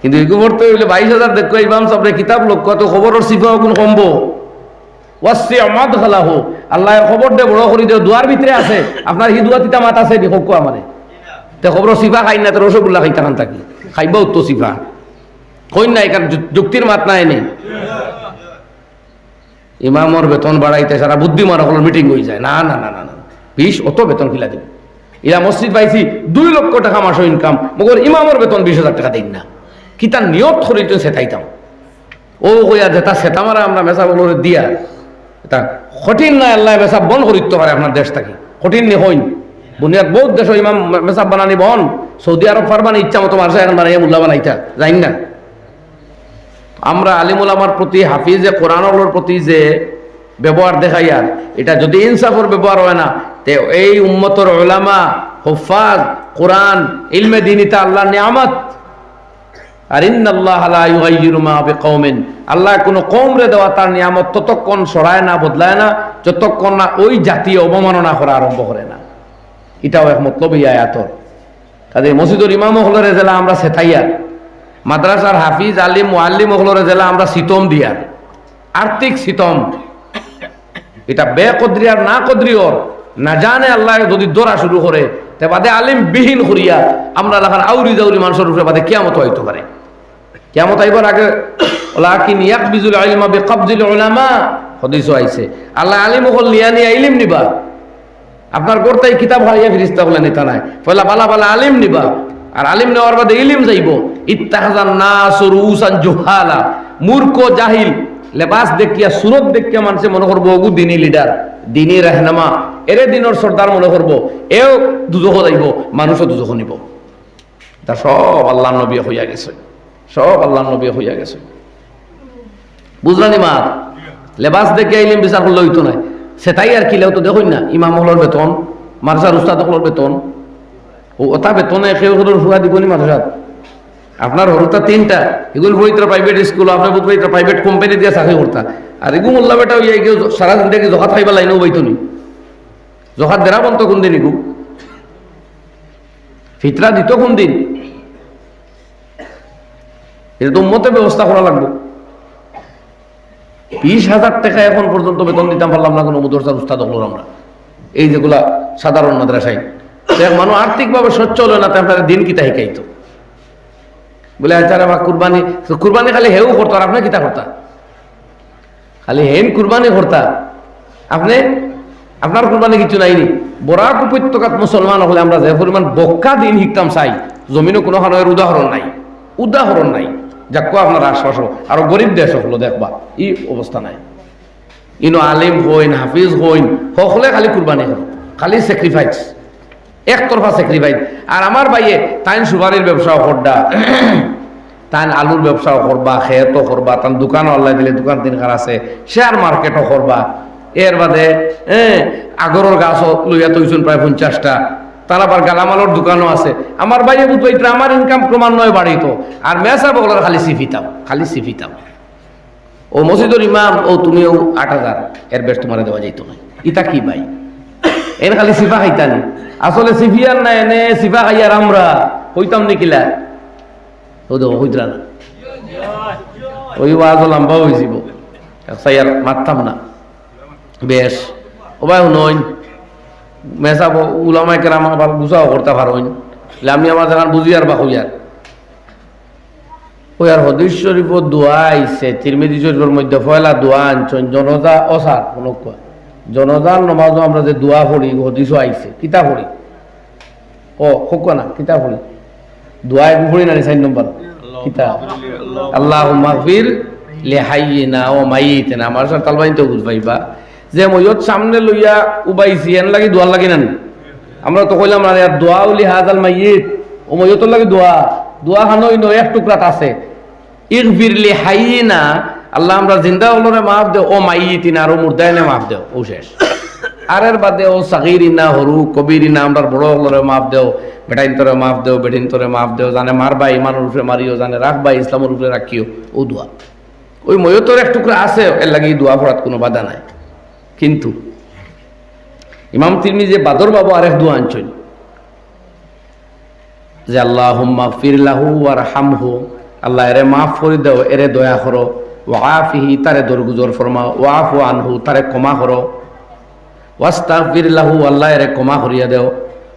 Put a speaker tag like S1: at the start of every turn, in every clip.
S1: কিন্তু এগু পড়তে হইলে বাইশ হাজার দেখো, ইমাম সাহেব কিতাব লোক, কত খবরের সিফা কোন কমবো। ওয়াসি আমাদ খালাহু আল্লাহর খবর দে, বড় করি দেও দুয়ার ভিতরে আছে। আপনার হি দুয়া তিতা মাত আছে নি হোক আমারে। তে খবর সিফা খাই না, তো রসগোল্লা খাইতা খান থাকি খাইবাও তো সিফা কইন না, এখানে যুক্তির মাত নাই নেই ইমামর বেতন বাড়াইতে সারা বুদ্ধিমান হল মিটিং হয়ে যায়। না না না না না। বিশ, অত বেতন খিলা দিব ইরা মসজিদ পাইছি, দুই লক্ষ টাকা মাসো ইনকাম মগর ইমামর বেতন বিশ হাজার টাকা দিন না। কি তার নিয়ত করিতে সেটাইতাম ও কইয়া যেটা সেটামারা আমরা মেসা বলরে দিয়া, এটা কঠিন না আল্লাহ মেসা বন করিতে পারে আপনার দেশ থাকি। কঠিন নি হইন। বুনিয়াদ বহুত দেশ ইমাম মেসা বানানি বন। সৌদি আরব পারবানি ইচ্ছা মতো মারসা এখন বানাইয়া মুল্লা বানাইতা। জানি না। আমরা আলিমুল আমার প্রতি, হাফিজে কোরআনগুলোর প্রতি যে ব্যবহার দেখাইয়ার এটা যদি ইনসাফর ব্যবহার হয় না, তে এই উম্মতর ওলামা হুফাজ, কোরআন, ইলমে দিনিতা আল্লাহ নিয়ামত। আর আল্লাহ কোনো কওমরে দেওয়া তার নিয়ামত ততক্ষণ সরায় না, বদলায় না, যতক্ষণ না ওই জাতীয় অবমাননা করা আরম্ভ করে না। এটাও এক মতলব আয়াতর। কাজে মসজিদুর ইমাম হলরে জেলা আমরা সেথাইয়া মাদ্রাসার হাফিজ, আলিম, মুআল্লিম হলরে জেলা আমরা সিতম দিয়ার। আর্থিক সিতম। এটা বে কদ্রিয়ার না কদ্রিয়র না জানে আল্লাহ যদি দৌড়া শুরু করে, তে বাদে আলিম বিহীন করিয়া আমরা লাখান আউরি জাউরি মানুষের উপরে বাদে কিয়ামত হইতে পারে। কিয়ামত আইবার আগে লাকিন ইয়াকবিজুল ইলমা বিকবজিল উলামা, হদিসও আইছে। আল্লাহ আলিম হল নিয়া ইলিম নিবা। আপনার গোরতাই কিতাব হারিয়ে ফিরিস্তা বলে নিতা নাই। পয়লা বালা বালা আলিম নিবা। আর আলিম নেওয়ার বাদে ইলিম যাইব। ইত্তাহাজান নাস রুসান জুহালা। মূর্খ, জাহিল, লেবাস দেখিয়া, সুরত দেখিয়া মানুষে মনে করব ওগু দিনী লিডার, দিনী রাহনামা। এরে দিনের সর্দার মনে করব, এও দুজহ যাইব, মানুষও দুজহ নিব। তা সব আল্লাহ নবী হইয়া গেছে। সব আল্লাহ নবী হইয়া গেছে। বুঝলানি মা? লেবাস দেখে ইলিম বিচার করলে হইতো নাই সেটাই আর কিলেও তো দেখুন না, ইমাম হলর বেতন, মাদ্রাসার উস্তাদ হলর বেতন। ও ওটা বেতনে হলর হুয়া দিবনি মাদ্রাসাত। আপনার হরুতা তিনটা এগুলো বইতে প্রাইভেট স্কুল আপনার বুধ বইতে প্রাইভেট কোম্পানি দিয়ে চাকরি করতা। আর এগু মোল্লা বেটা ওই কেউ সারা জিন্দগি জখাত খাইবা লাইনেও বইতো নি। জখাত দেরা বন্ত কোন দিন এগু ফিতরা দিত কোন দিন? এটা তো উম্মতের ব্যবস্থা করা লাগবে। বিশ হাজার টাকা এখন পর্যন্ত বেতন দিতাম পারলাম না কোনো মুদরসার উস্তাদ হলো আমরা। এই যেগুলা সাধারণ মাদ্রাসায়। মানুষ আর্থিকভাবে হয় না তাই দিন কিতা শিখাইতো। বলে আচ্ছা বা কুরবানি কুরবানি খালি হেউ করতো আর আপনি কিতা করতা? খালি হেন কুরবানি করতা। আপনি, আপনার কুরবানি কিছু নাইনি বরাক উপত্যকাত মুসলমান হলে আমরা যে পরিমাণ বক্কা দিন শিখতাম চাই, জমিনও কোনো খানের উদাহরণ নাই। উদাহরণ নাই। যাক আপনার আশ্বাস আরও গরিব দেশ হলো, দেখবা। ই অবস্থা নাই। ইনো আলিম হইন, হাফিজ হইন সকলে খালি কুরবানি হল, খালি স্যাক্রিফাইস একতরফা স্যাক্রিফাইস আর আমার বাইয়ে তাইন সুপারির ব্যবসাও করডা। তাইন আলুর ব্যবসাও করবা খেয়েতো করবা তান দোকানও আল্লাহ দিলে দোকান তিনখান আছে শেয়ার মার্কেটও করবা। এর বাদে আগরের গাছও লইয়া তৈছুন প্রায় পঞ্চাশটা। তার আবার গালামালোর দোকানও আছে। আমার বাইরে বুঝব আমার ইনকাম ক্রমান্বয়ে বাড়িতো আর মেসা বগলার খালি সিফিতাম খালি সিফিতাম ও মসজিদুর ইমাম, ও তুমিও আট হাজার। এর বেশ তোমার দেওয়া যাইতো না। ইটা কি ভাই? এর খালি সিফা খাইতানি। আসলে সিফিয়ার না এনে সিফা খাইয়ার আমরা হইতাম দেখো হইতরা না। ওই ওয়াজ লম্বা হয়েছিল সাইয়ার মারতাম না। বেশ। ও ভাই নইন। মেসা উলামাই কেরাম আবার বুঝাও, করতে পারোইন আমি আমার যেখান বুঝি আর বা হইয়ার ওই আর হদিস শরীফ দোয়া আইছে তিরমিদি শরীফের মধ্যে পয়লা দোয়া আনছেন, জনজা অসার কোনো জনজার নমাজও আমরা যে দোয়া পড়ি, হদিসও আইছে কিতা পড়ি। ও হোক না কিতা পড়ি। দোয়া একু পড়ি না চার নম্বর। কিতা আল্লাহ মাহফির লেহাইনা ও মাইতেনা আমার সাথে তালবাইতে বুঝ পাইবা। যে ময়ত সামনে লইয়া উবাইছি এন লাগি দোয়া লাগি না আমরা তো কইলাম না দোয়া উলি হাজাল মাইয়িত। ও ময়তর লাগি দোয়া। দোয়া খানোই নয় এক টুকরাত আছে। ইগফিরলি হাইয়িনা আল্লাহ আমরা জিন্দা হলরে মাফ দেও ও মাইয়িতিনা আর ও মুর্দায়নে মাফ দেও ও শেষ। আর এর বাদে ও সাগিরিনা, হরু, কবিরিনা আমরা বড় হলরে মাফ দেও বেটাইন তোরে মাফ দেও বেটিন তোরে মাফ দেও জানে মারবা ইমানের উপরে মারিও, জানে রাখবা ইসলামের উপরে রাখিও। ও দোয়া। ওই ময়তর এক টুকরা আছে, এর লাগি দোয়া পড়াত কোনো বাধা নাই। কিন্তু ইমাম তিরমি যে বাদর বাবু আরেক দু আনছেন, যে আল্লাহ ফিরলাহু আর হামহু আল্লাহ এরে মাফ করে দেও, এরে দয়া করো ওয়াফিহি তারে দরগুজর ফরমা ওয়াফু আনহু তারে ক্ষমা করো, ওয়াস্তাগফির লাহু, আল্লাহ এরে ক্ষমা করিয়া দেও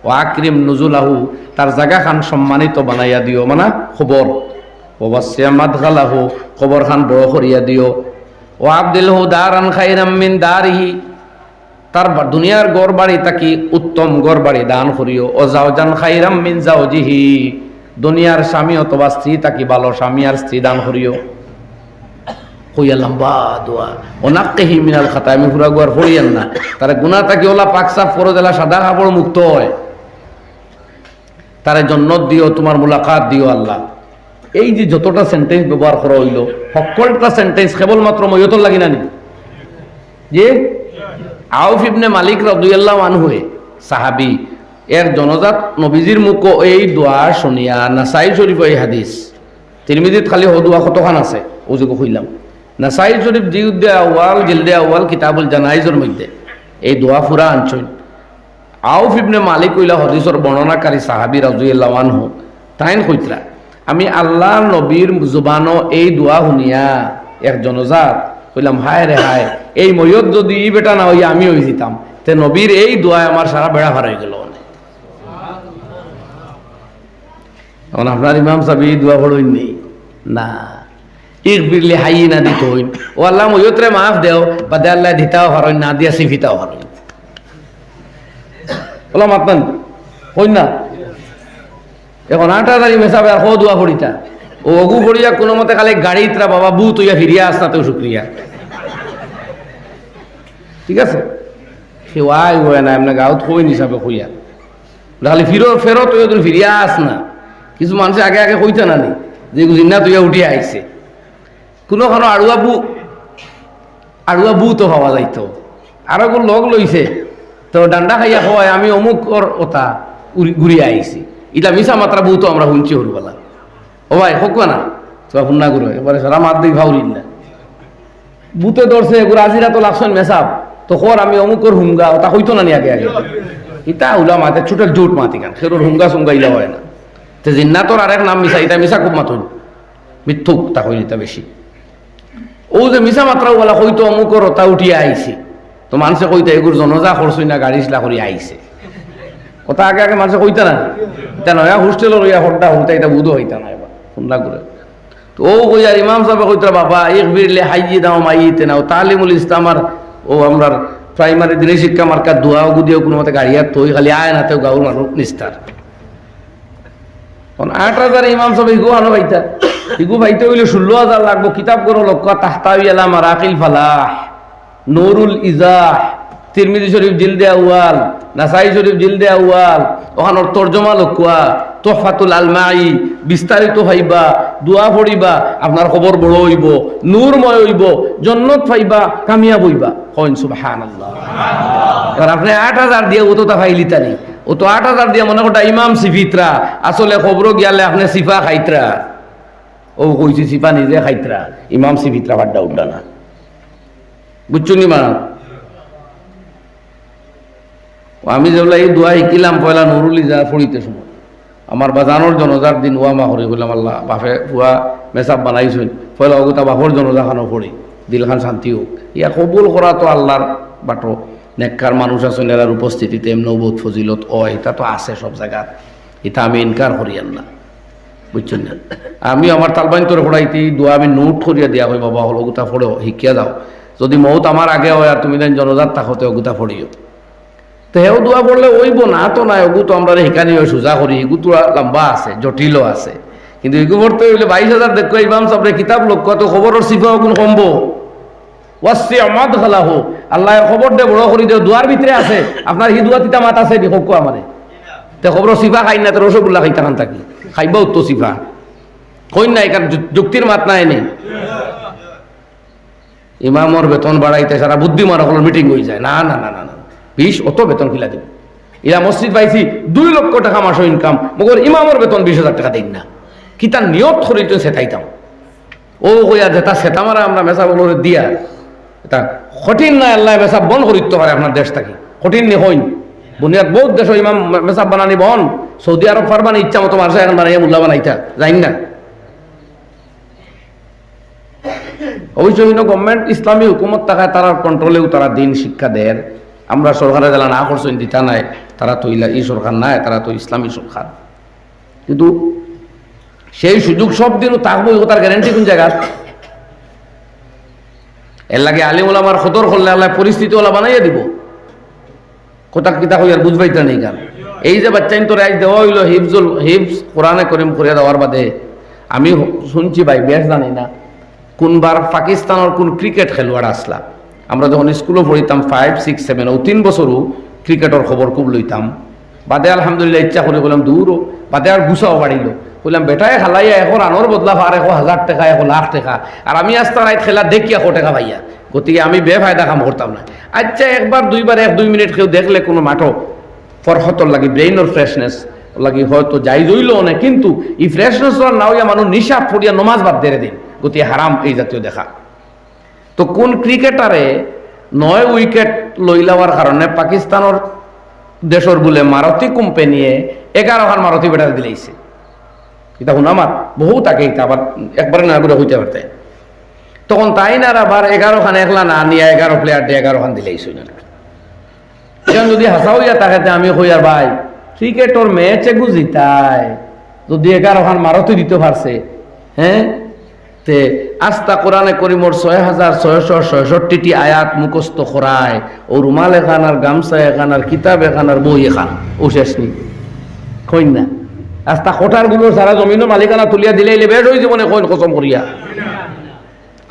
S1: ও আকরিম নুজুলাহু, তার জায়গা খান সম্মানিত বানাইয়া দিও মানে খবর ওবাসিয়া মাদগালাহু খবর খান বড় করিয়া দিও ও আবদিলহু দারান খাইরাম মিন দারিহি। তার দুনিয়ার গড় বাড়ি তাকি উত্তম গড় বাড়ি দান করিও। ও জাওজান খাইরাম মিন জাওজিহি দুনিয়ার স্বামী অথবা স্ত্রী তাকি ভালো স্বামী আর স্ত্রী দান করিও। কইয়া লম্বা দোয়া। ওনাক্কেহি মিনাল খাতা আমি পুরা গুয়ার পড়িয়েন না। তারা গুনা তাকি ওলা পাকসাপ ফরো দিলা সাদা কাপড় মুক্ত হয়। তারা জন্নত দিও, তোমার মুলাকাত দিও আল্লাহ। এই যে যতটা সেন্টেন্স ব্যবহার করা হইল, সকলটা সেন্টেন্স কেবলমাত্র ময়তর লাগি না যে? আউফ ইবনে মালিক রদুয়াল্লাহ আনহুয়ে সাহাবি, এর জনজাত নবীজির মুখ এই দোয়া শুনিয়া নাসাই শরীফ এই হাদিস। তিরমিজিত খালি হ দোয়া কতখান আছে? ও যে কইলাম নাসাই শরীফ জিউদ্দে আউয়াল, জিলদে আউয়াল, কিতাবুল জানাইজের মধ্যে। এই দোয়া ফুরা আনছইন। আউফ ইবনে মালিক কইলা হদিসর বর্ণনাকারী সাহাবি রাজুয়াল্লাহ আনহু, তাইন কইতরা আমি আল্লাহ নবীর জুবানো এই দোয়া শুনিয়া এক জনজাত কইলাম, হায় রে হায়, এই ময়ত যদি ই বেটা না হইয়া আমি হয়ে যেতাম তে নবীর এই দোয়ায় আমার সারা বেড়া ভার হয়ে গেল এখন আপনার ইমাম এই দোয়া পড়ইন না? ইক বিরলে হাই না দিত হইন। ও আল্লাহ ময়ত্রে মাফ দেও বা দে আল্লাহ দিতাও হারইন, না দিয়া সিফিতাও হারইন। ওলা মাতান হইন না? এখন আট হাজারি মেসাবে আর হো দোয়া পড়িতা ও অগু পড়িয়া কোনো মতে খালি গাড়ি ইতরা বাবা বু তুইয়া ফিরিয়া আস না তো শুক্রিয়া। ঠিক আছে? সে ওয়াই হয় না, এমনি গাঁত কই হিসাবে কইয়া। খালি ফিরো ফেরো তুই তুমি ফিরিয়া আস না। কিছু মানুষ আগে আগে কইতে না নি যে জিন্না তুইয়া উঠিয়া আইছে কোনো কোনো আড়ুয়া বু আড়ুয়া বু তো পাওয়া যাইতো আরও লগ লইছে তো ডান্ডা খাইয়া হয় আমি অমুক ওর ওটা ঘুরিয়া আইছি ইটা মিশা মাত্রা বউ তো আমরা শুনছি হরুবেলা ও ভাই হোক না? তো শুননা করো এবারে সারা মাত দিই ভাউরিন না বুতে এগুলো আজিরা তো লাগছেন মেসাব তো কর আমি অমুকর হুঙ্গা ওটা হইতো না নি আগে? আগে ইটা উলা মাতে ছুটের জোট মাতি গান। সেরোর হুঙ্গা সুঙ্গা ইলা হয় না। তো জিন্নাতর আরেক নাম মিশা ইটা মিশা খুব মাতুন। মিথ্যুক তা হইল ইটা বেশি ও যে মিশা মাত্রা বলা হয়তো অমুকর ওটা উঠিয়া আইছে তো মানুষে কইতে এগুর জনজা খরচই না গাড়ি চিলা করি আইছে কথা আগে আগে মানুষে কইতা না। এটা নয়া হোস্টেল রইয়া হড্ডা হইতা এটা বুধ হইতা না এবার শুনলা করে তো ও কই আর ইমাম সাহেব কইতা, বাবা এক বিরলে হাইয়ে দাও মাইতে নাও। তালিমুল ইসলাম আর ও আমরার প্রাইমারি দিনে শিক্ষা মার্কা দোয়া গুদিও কোনো মতে গাড়িয়ার থই খালি আয় না তো গাউর মানুষ নিস্তার এখন আট হাজার ইমাম সাহেব ইগু আনো ভাইতা। ইগু ভাইতে হইলে ষোলো হাজার লাগবো। কিতাব করো লক্ষ্য, তাহতাউই আলাম আর আকিল ফালাহ নুরুল ইজাহ তিরমিজি শরীফ জিলদে আউয়াল, নাসাই শরীফ জিলদে আউয়াল ওখানোর তর্জমা লকুয়া, তোহফাতুল আলমাই বিস্তারিত হইবা দোয়া পড়িবা, আপনার খবর বড় হইব, নূরময় হইব, জন্নত পাইবা কামিয়াব হইবা। কইন, সুবহানাল্লাহ। এবার আপনি আট হাজার দিয়ে ও তো তা ফাইলি তারি ও তো আট হাজার দিয়ে মনে করটা ইমাম সিফিত্রা, আসলে খবর গিয়ালে আপনি সিফা খাইত্রা। ও কইছি, সিফা নিজে খাইত্রা। ইমাম সিফিত্রা ভাড্ডা উড্ডা না। বুঝছ নি মা? আমি যেগুলা এই দোয়া শিকিলাম পয়লা নুরুলি যা পড়িতে সময় আমার বাজানোর জনজার দিন ওয়া মা হরি বললাম, আল্লাহ, বাপে ফুয়া মেসাব বানাইছেন। পয়লা অগুতা বাপর জনজা খানো পড়ি। দিলখান শান্তি হোক। ইয়া কবুল করা তো আল্লাহর বাটো। নেককার মানুষ আছেন, এরার উপস্থিতিতে এমনও বোধ ফজিলত অ এটা তো আছে সব জায়গাত। এটা আমি ইনকার করিয়ান না। বুঝছেন না? আমি আমার তালবাইন তোর পড়াইতে দোয়া আমি নোট করিয়া দিয়া হয় বাবা, হল ওগুতা পড়ো শিখিয়া দাও যদি মৌত আমার আগে হয় আর তুমি দেন জনজাত তাহতে ওগুতা পড়িও। তো হেও দোয়া পড়লে ওইব না, তো নাই, ওগু তো আমরা হয় সোজা করি এগু তো লম্বা আছে জটিলও আছে। কিন্তু এগু পড়তে হইলে বাইশ হাজার দেখো ইমাম সাহেব কিতাব লক্ষ্য তো খবরের সিফা কোন কমবো? ওয়াসি আমাদ খালা হো আল্লাহ খবর দে, বড় করি দে দুয়ার ভিতরে আছে। আপনার হি দুয়া তিতা মাত আছে হোক আমারে তে খবর সিফা খাই না তো রসগোল্লা খাইতা খান থাকি। খাইবা তো সিফা কই না এখান যুক্তির মাত নাই নেই ইমামর বেতন বাড়াইতে সারা বুদ্ধিমান মিটিং হয়ে যায়। না না না না না। বিশ অত বেতন কিলা দিব। ইরা মসজিদ পাইছি দুই লক্ষ টাকা মাসো ইনকাম মগর ইমামর বেতন বিশ হাজার টাকা দিন না। কি তার নিয়ত করি তো সেটাইতাম ও কইয়া যেটা সেটা মারা আমরা মেসা বলরে দিয়া। এটা কঠিন না আল্লাহ মেসাব বন করিতে পারে আপনার দেশ থাকি কঠিন নি হইন। বুনিয়াদ বহুত দেশ ইমাম মেসাব বানানি বন। সৌদি আরব ফারবানি ইচ্ছা মতো মারসা এখন বানাইয়া মুল্লা বানাইতা। জানি না। অবশ্যই গভর্নমেন্ট ইসলামী হুকুমত থাকায় তারা কন্ট্রোলেও তারা দিন শিক্ষা দেয়। আমরা সরকারে যারা না করছেন, দিতা নাই, তারা তো ইলা- ই সরকার নাই, তারা তো ইসলামী সরকার। কিন্তু সেই সুযোগ সব দিনও থাকব তার গ্যারেন্টি কোন জায়গা এর লাগে আলিম ওলামার খতর করলে আল্লাহ পরিস্থিতি ওলা বানাইয়া দিব। কোথা কিতা হই আর বুঝবাইতা নেই কারণ এই যে বাচ্চাইন তোর আজ দেওয়া হইল হিফজুল হিফজ কোরআনে করিম করিয়া দেওয়ার বাদে, আমি শুনছি ভাই বেশ জানি না। কোনবার পাকিস্তানের কোন ক্রিকেট খেলোয়াড় আসলা? আমরা যখন স্কুলে পড়িতাম ফাইভ সিক্স সেভেন ও তিন বছরও ক্রিকেটের খবর খুব লইতাম। বাদে আলহামদুলিল্লাহ ইচ্ছা করে বললাম দূরও, বাদে আর গুছাও বাড়িল। বললাম বেটায় খালাইয়া এখন আনোর বদলা ভার এখন হাজার টাকা এখন লাখ টাকা। আর আমি আস্তে রাত খেলা দেখি এখন টাকা ভাইয়া গতিকে আমি বেফায়দা কাম করতাম না। আচ্ছা একবার দুইবার এক, দুই মিনিট কেউ দেখলে কোনো মাঠও ফরহতর লাগি ব্রেইনের ফ্রেশনেস লাগি হয়তো যাই রইল অনেক কিন্তু এই ফ্রেশনেস নাও হইয়া মানুষ নিশা পড়িয়া নমাজ বাদ দেরে দিন। গতিকে হারাম এই জাতীয় দেখা। তো কোন ক্রিকেটারে নয় উইকেট লই লওয়ার কারণে পাকিস্তানের দেশর বলে মারুতি কোম্পানিয়ে এগারো খান মারুতি বেটার দিলাইছে। এটা শুন আমার বহু তাকে আবার একবারে না করে হইতে পারতে তখন তাই না আবার এগারো খান একলা না নিয়ে এগারো প্লেয়ার দিয়ে এগারো খান দিলেইছে এখন যদি হাসা হইয়া তাকাতে আমি হইয়ার ভাই, ক্রিকেটর ম্যাচ এগু জিতায় যদি এগারো খান মারুতি দিতে পারছে হ্যাঁ? তে আস্তা কোরআনে করিমর ছয় হাজার ছয়শো ছয়ষট্টিটি আয়াত মুখস্থ করায়। ও রুমাল এখান আর গামছা এখান আর কিতাব এখান আর বই এখান। ও শেষ নি কইন না। আস্তা কোঠারগুলো সারা জমিনও মালিকানা তুলিয়া দিলে এলে বেড হয়ে জীবনে কইন কসম করিয়া।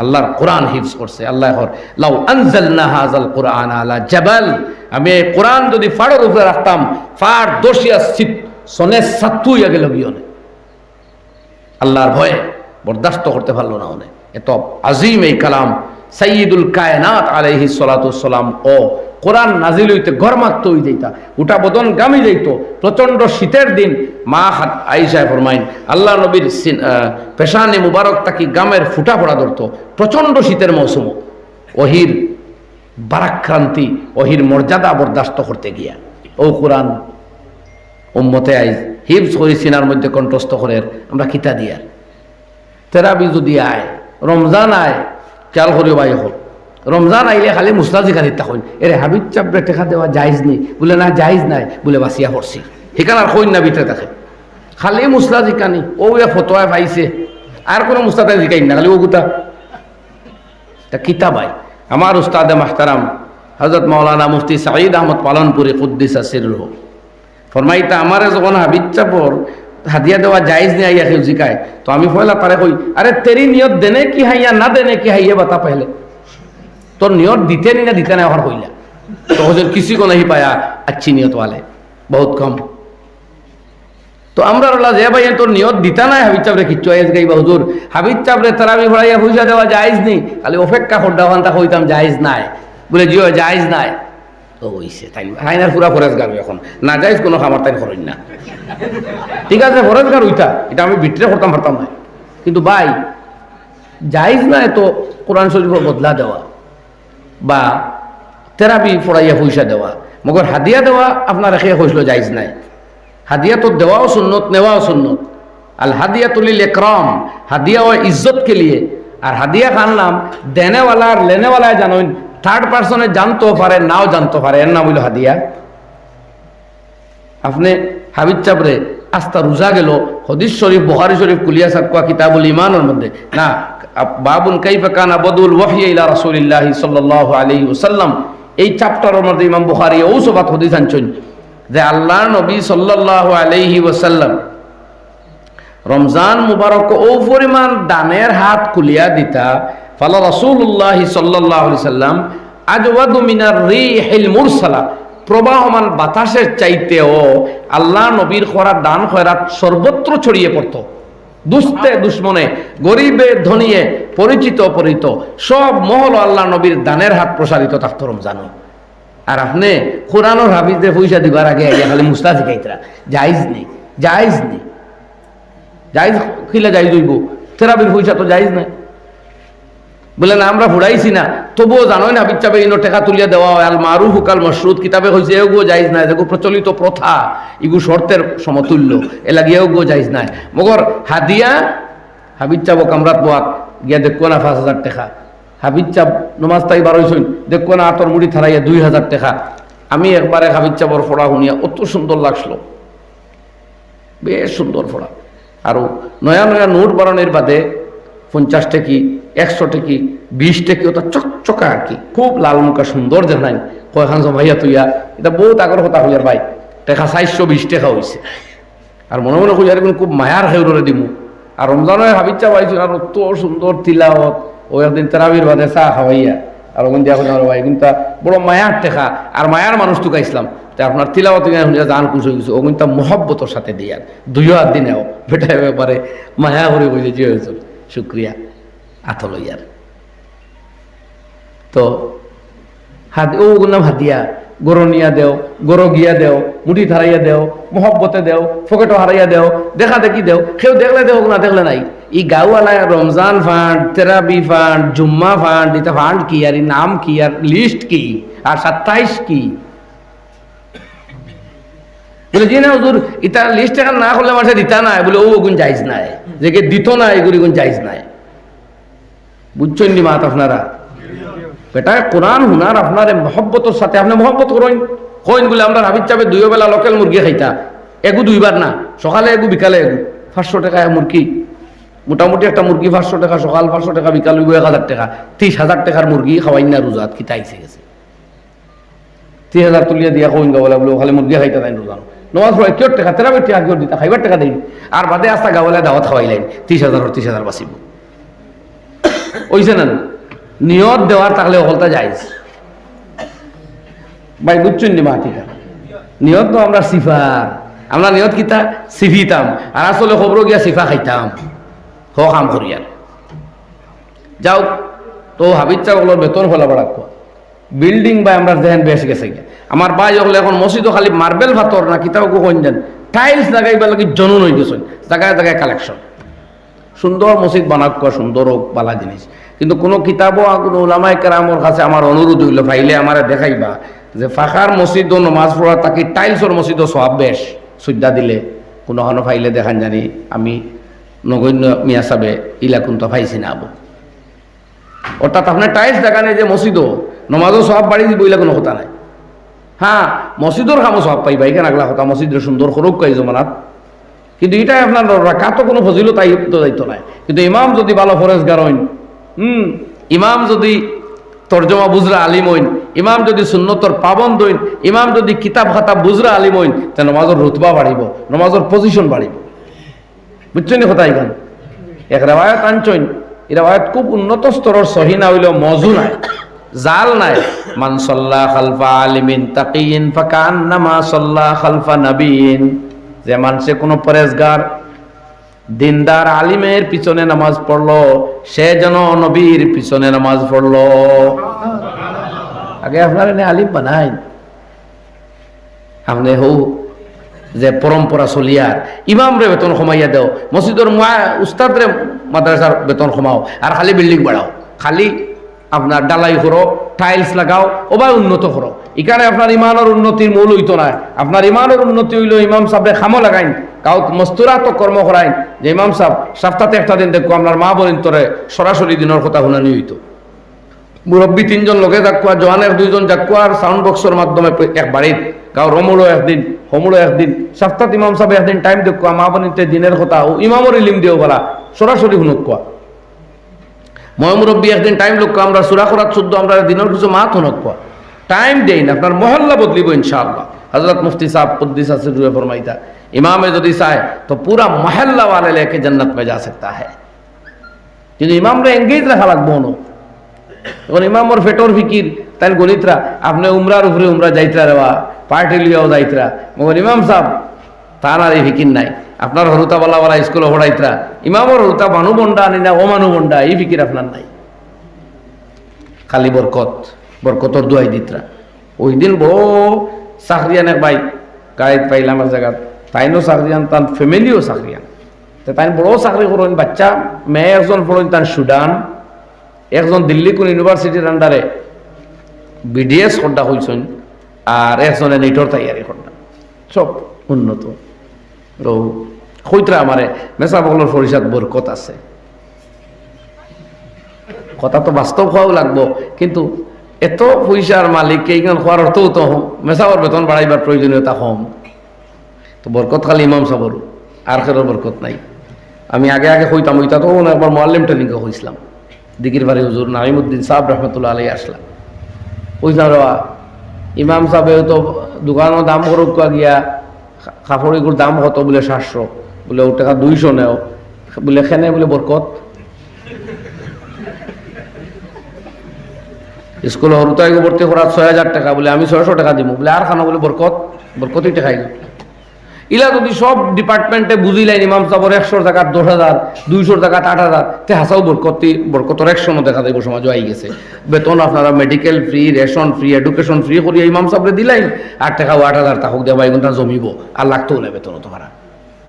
S1: আল্লাহর কোরআন হিফজ করছে। আল্লাহ লাউ আনজালনা হাযাল কোরআন আলা জাবাল। আমি কোরআন যদি ফাড়ের উপরে রাখতাম, ফাড় দোষিয়া সনে সাত্তু ইয়া গেল বিয়নে। আল্লাহর ভয়ে বরদাস্ত করতে পারল না ওনে। এত আজিম এই কালাম। সাইয়্যিদুল কায়নাত আলাইহি সালাম ও কোরআন নাজিল হইতে গরমাক্ত হই যাইতা, উটা বদন গামি যাইত। প্রচণ্ড শীতের দিন, মা হাত আইসায় ফরমাইন, আল্লাহ নবীর পেশানে মুবারক তাকি গামের ফুটা পড়া ধরতো। প্রচণ্ড শীতের মৌসুম ওহির বারাক্রান্তি ওহির মর্যাদা বরদাস্ত করতে গিয়া। ও কোরআন, উম্মতে আইজ হিপস করি সিনার মধ্যে কণ্ঠস্থ করে আমরা কিতা দিয়ার। তেরাবি যদি আয় রমজান আয়, খেয়াল করিও ভাই হোক রমজান আইলে খালি মুসলাজি খালি তখন এরে হাবিব চাপড়ে টেকা দেওয়া জায়জ নেই। বলে না জায়জ নাই। বলে বাসিয়া পড়ছি সেখানে আর কইন না ভিতরে থাকে। খালি মুসলা জিকানি ও ফতোয়া পাইছে। আর কোনো মুস্তাতে জিকাই না খালি ও গুতা তা কিতাবাই আমার উস্তাদে মাহতারাম হজরত মৌলানা মুফতি সাঈদ আহমদ পালনপুরি কুদ্দিস আসির ফরমাইতা আমারে যখন হাবিব চাপর হাদিয়া দেওয়া যাইজ নেই আইয়া কেউ জিকায়। তো আমি পয়লা তারে কই, আরে তেরি নিয়ত দেনে কি হাইয়া, না দেনে কি হাইয়া বাতা পাইলে? তোর নিয়ত দিতে নি না দিতে না আমার হইলা তো কিছু কো নাহি পায়া? আচ্ছি নিয়ত वाले বহুত কম। তো আমরা বললাম যে ভাই তোর নিয়ত দিতা নাই, হাবিব চাপরে কিচ্ছু আইজ গাইবা হুজুর। হাবিব চাপরে তারাবি ভরাইয়া পয়সা দেওয়া জায়েজ নেই। খালি অপেক্ষা করডা হন্তা হইতাম জায়েজ নাই। বলে, জিও, জায়জ নাই। তো হইছে তাই হাইনার পুরা ফরেজ গাবে এখন। না জায়েজ কোনো খামার তাই করেন না। ঠিক আছে, ফরেজ গাড় উইতা এটা আমি বিটরে করতাম পারতাম না। কিন্তু ভাই, জায়েজ নাই তো কোরআন শরীফ বদলা দেওয়া বা তেরাবি ফড়াইয়া পয়সা দেওয়া। মগর হাদিয়া দেওয়া আপনার একে হইছিল জায়েজ নাই। হাদিয়া তো দেওয়াও সুন্নত, নেওয়াও সুন্নত। আল হাদিয়া তুলিল একরম হাদিয়া ও ইজ্জত কে লিয়ে। আর হাদিয়া খান নাম দেনেওয়ালা আর লেনেওয়ালায় জানোই থার্ড পার্সনে জানতেও পারে, নাও জানতে পারে, এর নাম হইল হাদিয়া। আপনি হাবিব চাপরে আস্তা রোজা গেল, হদিস শরীফ, বুখারি শরীফ, কুলিয়া সাকুয়া কিতাবুল ইমানের মধ্যে। না বাবুন কাইফা কানা বদুল ওয়াহিয়া ইলা রাসূলিল্লাহ সাল্লাল্লাহু আলাইহি ওয়াসাল্লাম। এই চ্যাপ্টারের মধ্যে ইমাম বুখারী ও সবাত হদিস আনছেন যে আল্লাহ নবী সাল্লাল্লাহু আলাইহি ওয়াসাল্লাম রমজান মুবারক ও পরিমাণ দানের হাত খুলিয়া দিতা। ফালা রাসূলুল্লাহ সাল্লাল্লাহু আলাইহি সাল্লাম আজওয়াদু মিনার রিহিল মুরসালা। প্রবাহমান বাতাসের চাইতেও আল্লাহ নবীর খরা দান খয়রাত সর্বত্র ছড়িয়ে পড়ত। দুস্তে দুশ্মনে, গরিবে ধনিয়ে, পরিচিত অপরিচিত, সব মহল আল্লাহ নবীর দানের হাত প্রসারিত থাকতো রমজানও আর আপনি কোরআনোর হাফিজদের পয়সা দিবার আগে খালি মুস্তা শিখাইতরা জাইজ নেই জাইজ নেই। জাইজ খিলে জাইজ হইব, থেরাপির পয়সা তো জাইজ নাই। বলে না, আমরা ফুড়াইছি না। তবুও জানোই না বিচ্ছাবে ইনো টেকা তুলিয়া দেওয়া হয়। আল মারুফ হুকাল মসরুদ কিতাবে হয়েছে এগো জাইজ নাই। যেগো প্রচলিত প্রথা ইগু শর্তের সমতুল্য। এ লাগিয়ে এগো জাইজ নাই। মগর হাদিয়া হাবিজ চাবো কামরাত বোয়াক গিয়া দেখো না পাঁচ হাজার টাকা হাবিজ চাপ নমাজ তাই বারোইছইন দেখো না আতর মুড়ি থারাইয়া দুই হাজার টাকা আমি একবারে হাবিজ চাপর ফোড়া শুনিয়া অত সুন্দর লাগছিল। বেশ সুন্দর ফোড়া আৰু নয়া নয়া নোট বাড়ানোর বাদে পঞ্চাশ টেকি একশো টেকি বিশ টেকি ওটা চকচকা আর কি। খুব লাল মুখা সুন্দর দেখাই। কয়খান জমাইয়া তুইয়া এটা বহুত আগর কথা হইয়ার ভাই। টেকা চারশো বিশ টাকা হয়েছে আর মনে মনে কিন্তু খুব মায়ার হেউরে দিমু। আর রমজানের হাবিচ্ছা পাইছিল আর অত সুন্দর তিলাওত। ও একদিন তেরাবির বাদে চা খাওয়াইয়া। আর ওখান দিয়া আমার ভাই, কিন্তু বড় মায়ার টেকা। আর মায়ার মানুষ টুকা ইসলাম তা আপনার তিলাওয়াত জান খুশ হয়ে গেছে। ও কিন্তু মহব্বতর সাথে দিয়ে। দুইও হাত দিনেও। বেটা ব্যাপারে মায়া করে বলছে যে হয়েছিল শুক্রিয়া। আথল ইয়ার তো হাত ও নাম হাতিয়া গরো নিয়া দেও গরো গিয়া দেও মুঠি ধারাইয়া দেও, মহব্বতে দেও ফকেটো হারাইয়া দেও দেখা দেখি দেও, সেও দেখলে দেও না দেখলে নাই। ই গাওয়ালা রমজান ফান্ড তেরাবি ফান্ড জুম্মা ফান্ড এটা ফান্ড কি আর নাম কি আর লিস্ট কি আর সাতাইশ কি? বলে জি না হুজুর ইটা লিস্ট এখন না করলে মানুষের দিতা নাই। বলে ও গুণ যাইজ নাই। যে দিত না এগুলি গুণ যাইজ নাই। বুঝছেন নি মাত আপনারা? বেটা, কোরআন হুনার আপনার মহব্বতর সাথে আপনি মহব্বত করেন। কইন বলে, আমরা হাবিজ চাপে দুই বেলা লোকাল মুরগি খাইতা। এগু দুইবার না, সকালে এগু, বিকালে এগু। পাঁচশো টাকা মুরগি। মোটামুটি একটা মুরগি পাঁচশো টাকা, সকাল পাঁচশো টাকা, বিকাল হইব এক হাজার টাকা। ত্রিশ হাজার টাকার মুরগি খাওয়াই না রোজাত কিতা আইসে গেছে। ত্রিশ হাজার তুলিয়া দিয়া কইন গাওয়ালা বলে, খালি মুরগি খাইতে তাই রোজানো নমাজ পড়ে কেউ টাকা? তেরা বেটি আগে দিতা? খাইবার টাকা দেই আর বাদে আস্তা গাওয়ালা দাওয়াত খাওয়াইলেন। ত্রিশ হাজার ত্রিশ হাজার বাঁচিব। ওইছে না নিয়ত দেওয়ার তাহলে অকলতা যাইজ। ভাই, বুঝছেন নি মাটিকা নিয়ত তো আমরা সিফার আমরা নিয়ত কিতা? সিফিতাম। আর আসলে খবর গিয়া সিফা খাইতাম। হ কাম করিয়ার যাও, তো হাবিচ্ছা ওগুলোর বেতন ফলা বাড়াক বিল্ডিং বা আমরা দেখেন বেশ গেছে গিয়া। আমার ভাই ওগুলো এখন মসজিদও খালি মার্বেল ভাতর না কিতাব দেন। টাইলস লাগাইবার লাগি জনন হয়ে গেছেন। জায়গায় জায়গায় কালেকশন। সুন্দর মসজিদ বানাক সুন্দর হোক, বালা জিনিস। কিন্তু কোনো কিতাবও কোনো ওলামাই কেরামর কাছে আমার অনুরোধ হইল ফাইলে আমার দেখাইবা যে ফাঁকার মসজিদ নমাজ পড়া তাকে টাইলসর মসজিদও সব বেশ সুদ্দা দিলে। কোনো হনো ফাইলে দেখান জানি, আমি নগণ্য মিয়া সাবে ইলা কিন্তু ফাইছি না আবু। অর্থাৎ আপনার টাইলস দেখানে যে মসজিদও, নমাজও সব বাড়ি দিব ইলা কোনো কথা নাই। হ্যাঁ মসজিদর কামও সব পাইবা এখানে আগলা কথা, মসজিদের সুন্দর সরুক কাই জমানাত। কিন্তু এটাই আপনার রাখাতো কোনো ফজিলত তো দায়িত্ব নাই। কিন্তু ইমাম যদি ভালো ফরেজগার হইন হুম। ইমাম যদি তর্জমা বুজরা আলিম হইন ইমাম যদি সুন্নতর পাবন দইন ইমাম যদি কিতাব খাতা বুজরা আলিম হইন তে নমাজর রুতবা বাড়িব নমাজর পজিশন বাড়িব। বুঝছেন কথা এখান এক রেওয়ায়ত আনছইন এই রেওয়ায়ত খুব উন্নত স্তরের সহি না হইলেও মজু নাই জাল নাই। মান সল্লাহ খালফা আলিমিন তাকিন ফাকান্নামা সল্লাহ খালফা নবীন যে মানুষে কোনো পরেজগার, দিনদার আলিমের পিছনে নামাজ পড়ল, সে যেন নবীর পিছনে নামাজ পড়ল। আগে আপনার এনে আলিম বানাই আপনি হৌ যে পরম্পরা চলিয়ার। ইমাম রে বেতন কমাইয়া দেও, মসজিদর উস্তাদ রে মাদ্রাসার বেতন কমাও, আর খালি বিল্ডিং বাড়াও। খালি আপনার ডালাই করো টাইলস লাগাও ওবার উন্নত করো। এখানে আপনার ইমানের উন্নতির মূল হইতো না আপনার ইমানের উন্নতি হইল ইমাম সাহেব খামো লাগাইন কাউ মস্তুরা তো কর্ম করাইন। যে ইমাম সাহেব সপ্তাহে একটা দিন দেখো, আপনার মা বলিন তোরে সরাসরি দিনের কথা শুনানি হইতো মুরব্বী তিনজন লোকে যাকুয়া জোয়ানের দুইজন যাকুয়ার সাউন্ড বক্সের মাধ্যমে এক বাড়ির। গাও রমুলো একদিন, হমুলো একদিন। সপ্তাহ ইমাম সাহেব একদিন টাইম দেখুয়া মা বনিতে দিনের কথা ও ইমামর ইলিম দিও বলা, সরাসরি শুনুক কোয়া। ময়মুরব্বী একদিন টাইম লোক আমরা সুরা করার শুদ্ধ আমরা দিনের কিছু মাত হনক কোয়া টাইম দেই না আপনার মহল্লা বদলিব ইনশাআল্লাহ হজরত মুফতি সাহেব কুদ্দিস আছে রুয়ে ফরমাইতা ইমামে যদি চায় তো পুরা মহল্লা वाले लेके जन्नत में जा सकता है কিন্তু ইমামরা এঙ্গেজ রাখা লাগবো না এখন ইমামর ফেটর ফিকির তাই গণিতরা আপনি উমরার উপরে উমরা যাইতরা রেওয়া পার্টি লিয়াও যাইতরা মগর ইমাম সাহেব তার আর এই ফিকির নাই। আপনার হরুতা বলা বলা স্কুলে পড়াইতরা, ইমামর হরুতা মানু বন্ডা আনি না ও মানু বন্ডা, এই ফিকির আপনার নাই। খালি বরকত, বরকতর দুয়াই দিতরা। ওই দিন বড় চাকরিয়ান এক ভাই গাড়িত পাইলাম আমার জায়গা তাইনও চাকরিয়ান তার ফ্যামিলিও চাকরিয়ান তো তাই বড় চাকরি করেন, বাচ্চা, মেয়ে একজন পড়েন তার সুডান একজন দিল্লি কোন ইউনিভার্সিটির আন্ডারে বিডিএস খড্ডা হইছেন, আর একজনে নিটর তৈয়ারি খড্ডা সব উন্নত। ও কইতরা আমারে মেসা বগলের ফরিসাদ বরকত আছে। কথা তো বাস্তব হওয়াও লাগবো, কিন্তু এত পয়সার মালিক, এইখান খোয়ার অর্থও তো হম মেসাওয়ার বেতন বাড়াইবার প্রয়োজনীয়তা কম তো বরকত খালি ইমাম সাবর আর খেরোর বরকত নাই। আমি আগে আগে হইতাম হইতা তো একবার মোয়াল্লিম ট্রেনিংকে হয়েছিলাম দিকির বাড়ি হুজুর নাইমুদ্দিন সাহেব রহমতুল্লাহ আলাই আসলাম। রা ইমাম সাহেব তো দোকানের দাম করুক গিয়া কাপড়িগুলোর দাম কত বলে সাতশো? বলে ওর টাকা দুইশো নেও। বলে খেনে বলে, বরকত। স্কুল হরুতাই ভর্তি করার ছয় হাজার টাকা। বলে, আমি ছয়শো টাকা দিব বলে, আর খানো? বলে, বরকত। বরকতই টাকাই ইলা যদি সব ডিপার্টমেন্টে বুঝিলেন ইমাম সাবর একশো টাকা দশ হাজার দুইশো টাকা আট হাজার, তে হাসাও বরকতি, বরকতর একশো দেখা যাইব, সমাজও আই গেছে। বেতন আপনারা medical free ration free education free করিয়া ইমাম সাবরে দিলাই আট টাকা আট হাজার তাহক দেওয়া এগুলো জমিব, আর লাগতেও না বেতন তো